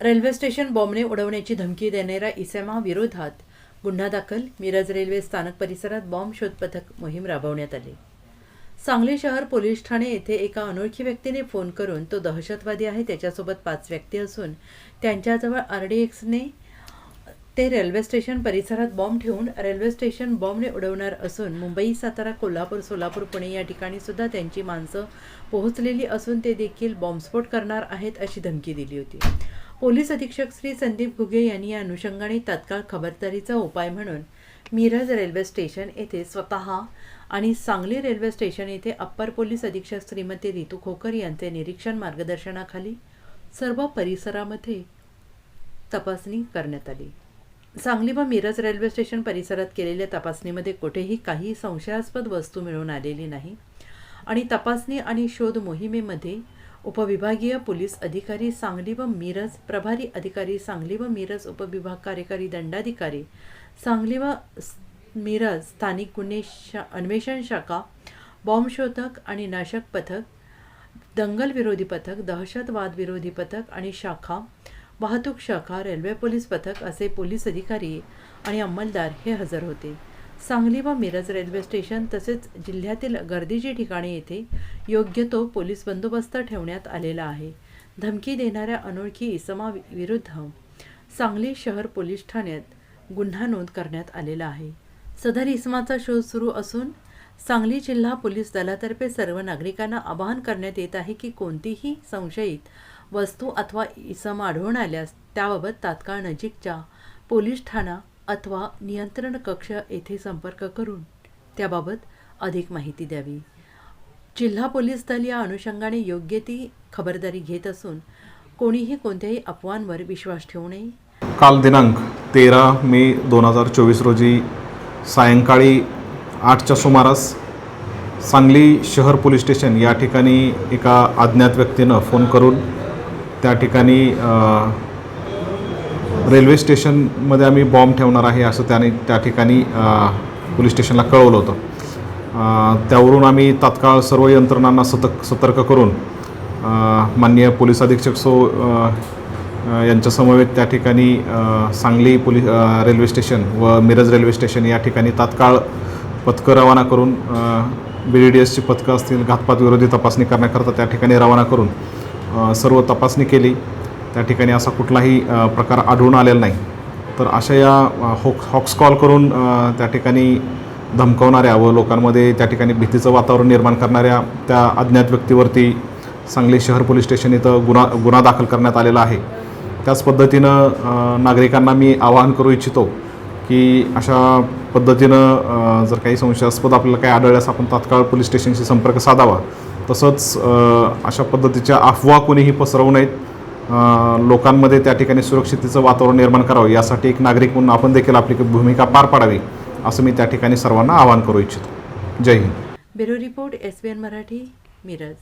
Railway station बॉम्बने उडवण्याची धमकी देणाऱ्या इसेमा विरोधात गुन्हा दाखल. मिरज रेल्वे स्थानक परिसरात बॉम्ब शोध पथक मोहीम राबवण्यात आली. सांगली शहर पोलीस ठाणे येथे एका अनोळखी व्यक्तीने फोन करून तो दहशतवादी आहे. त्याच्यासोबत पाच व्यक्ती असून त्यांच्याजवळ आर डी एक्सने ते रेल्वे स्टेशन परिसरात बॉम्ब ठेवून रेल्वे स्टेशन बॉम्बने उडवणार असून मुंबई सातारा कोल्हापूर सोलापूर पुणे या ठिकाणी सुद्धा त्यांची माणसं पोहोचलेली असून ते देखील बॉम्बस्फोट करणार आहेत अशी धमकी दिली होती. पोलीस अधीक्षक श्री संदीप घुगे यांनी या अनुषंगाने तात्काळ खबरदारीचा उपाय म्हणून मिरज रेल्वे स्टेशन येथे स्वतः आणि सांगली रेल्वे स्टेशन येथे अप्पर पोलीस अधीक्षक श्रीमती रितू खोकर यांचे निरीक्षण मार्गदर्शनाखाली सर्व परिसरामध्ये तपासणी करण्यात आली. सांगली व मिरज रेल्वे स्टेशन परिसरात केलेल्या तपासणीमध्ये कुठेही काही संशयास्पद वस्तू मिळून आलेली नाही. आणि तपासणी आणि शोध मोहिमेमध्ये उपविभागीय पोलीस अधिकारी सांगली व मिरज प्रभारी अधिकारी सांगली व मिरज उपविभाग कार्यकारी दंडाधिकारी सांगली व मिरज स्थानिक गुन्हे शा अन्वेषण शाखा बॉम्बशोधक आणि नाशक पथक दंगल विरोधी पथक दहशतवाद विरोधी पथक आणि शाखा वाहतूक शाखा रेल्वे पोलीस पथक असे पोलीस अधिकारी आणि अंमलदार हे हजर होते. सांगली व मिरज रेल्वे स्टेशन तसेच जिल्ह्यातील गर्दीची ठिकाणे येथे योग्य तो पोलीस बंदोबस्त ठेवण्यात आलेला आहे. धमकी देणाऱ्या अनोळखी इसमा विरुद्ध सांगली शहर पोलीस ठाण्यात गुन्हा नोंद करण्यात आलेला आहे. सदर इसमाचा शोध सुरू असून सांगली जिल्हा पोलीस दलातर्फे सर्व नागरिकांना आवाहन करण्यात येत आहे की कोणतीही संशयित वस्तू अथवा इसम आढळून आल्यास त्याबाबत तात्काळ नजीकच्या पोलीस ठाणा अथवा नियंत्रण कक्ष येथे संपर्क करून त्याबाबत अधिक माहिती द्यावी. जिल्हा पोलीस दल या अनुषंगाने योग्य ती खबरदारी घेत असून कोणीही कोणत्याही अफवांवर विश्वास ठेवू नये. काल दिनांक तेरा मे दोन हजार चोवीस रोजी सायंकाळी आठच्या सुमारास सांगली शहर पोलीस स्टेशन या ठिकाणी एका अज्ञात व्यक्तीनं फोन करून त्या ठिकाणी रेल्वे स्टेशनमध्ये आम्ही बॉम्ब ठेवणार आहे असं त्याने त्या ठिकाणी पोलीस स्टेशनला कळवलं होतं. त्यावरून आम्ही तात्काळ सर्व यंत्रणांना सतक सतर्क करून माननीय पोलीस अधीक्षक सो यांच्यासमवेत त्या ठिकाणी सांगली पोलीस रेल्वे स्टेशन व मिरज रेल्वे स्टेशन या ठिकाणी तात्काळ पथकं रवाना करून बी डी डी एसची पथकं असतील घातपात विरोधी तपासणी करण्याकरता त्या ठिकाणी रवाना करून सर्व तपासणी केली. त्या ठिकाणी असा कुठलाही प्रकार आढळून आलेला नाही. तर अशा या अ, हॉक हॉक्स कॉल करून त्या ठिकाणी धमकावणाऱ्या व लोकांमध्ये त्या ठिकाणी भीतीचं वातावरण निर्माण करणाऱ्या त्या अज्ञात व्यक्तीवरती सांगली शहर पोलीस स्टेशन इथं गुन्हा गुन्हा दाखल करण्यात आलेला आहे. त्याच पद्धतीनं नागरिकांना मी आवाहन करू इच्छितो की अशा पद्धतीनं जर काही संशयास्पद आपल्याला काही आढळल्यास आपण तात्काळ पोलीस स्टेशनशी संपर्क साधावा. तसंच अशा पद्धतीच्या अफवा कोणीही पसरवू नयेत. लोकांमध्ये त्या ठिकाणी सुरक्षितेचं वातावरण निर्माण करावं यासाठी एक नागरिक म्हणून आपण देखील आपली भूमिका पार पाडावी असं मी त्या ठिकाणी सर्वांना आवाहन करू इच्छितो. Jai Hind. Bureau report S B N Marathi Miraj.